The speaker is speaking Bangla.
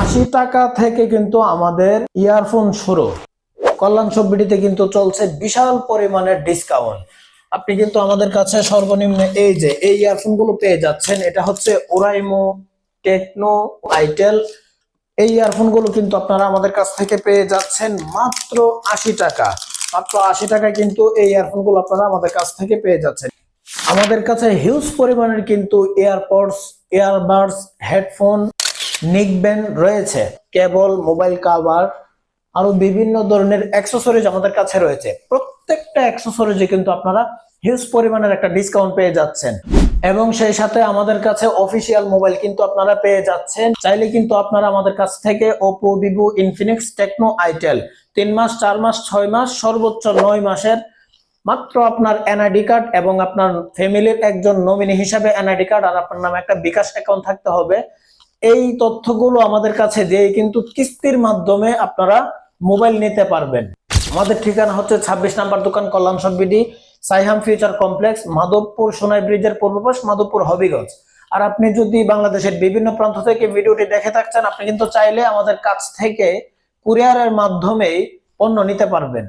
আশি টাকা থেকে কিন্তু আমাদের ইয়ারফোন শুরু। কল্যাণ সববিটিতে কিন্তু চলছে বিশাল পরিমাণের ডিসকাউন্ট আপনি কিন্তু আমাদের কাছে সর্বনিম্ন এই যে, এই ইয়ারফোনগুলো পেয়ে যাচ্ছেন, এটা হচ্ছে ওরাইমো টেকনো আইটেল। এই ইয়ারফোনগুলো কিন্তু আপনারা আমাদের কাছ থেকে পেয়ে যাচ্ছেন মাত্র আশি টাকা। মাত্র আশি টাকায় কিন্তু এই ইয়ারফোনগুলো আপনারা আমাদের কাছ থেকে পেয়ে যাচ্ছেন। আমাদের কাছে হিউজ পরিমাণের কিন্তু এয়ারপডস, এয়ারবাডস, হেডফোন নিকব্যান্ড রয়েছে, কেবল মোবাইল কাভার আরও বিভিন্ন ধরনের অ্যাক্সেসরিজ আমাদের কাছে রয়েছে। প্রত্যেকটা অ্যাক্সেসরিজে কিন্তু আপনারা হিউজ পরিমাণের একটা ডিসকাউন্ট পেয়ে যাচ্ছেন। এবং সেই সাথে আমাদের কাছে অফিসিয়াল মোবাইল কিন্তু আপনারা পেয়ে যাচ্ছেন। চাইলে কিন্তু আপনারা আমাদের কাছ থেকে Oppo Vivo Infinix Tecno itel তিন মাস, চার মাস, ছয় মাস, সর্বোচ্চ নয় মাসের মাত্র আপনার এনআইডি কার্ড এবং আপনার ফ্যামিলির একজন নমিনি হিসাবে এনআইডি কার্ড আর আপনার নামে একটা বিকাশ অ্যাকাউন্ট থাকতে হবে। এই তথ্যগুলো আমাদের কাছে দিয়ে কিন্তু কিস্তির মাধ্যমে আপনারা মোবাইল নিতে পারবেন। আমাদের ঠিকানা হচ্ছে ছাব্বিশ নাম্বার দোকান কল্যাণ সববিডি সাইহাম ফিউচার কমপ্লেক্স, মাধবপুর সোনাই ব্রিজের পূর্ব পাশ, মাধবপুর হবিগঞ্জ। আর আপনি যদি বাংলাদেশের বিভিন্ন প্রান্ত থেকে ভিডিওটি দেখে থাকছেন, আপনি কিন্তু চাইলে আমাদের কাছ থেকে কুরিয়ারের মাধ্যমেই পণ্য নিতে পারবেন।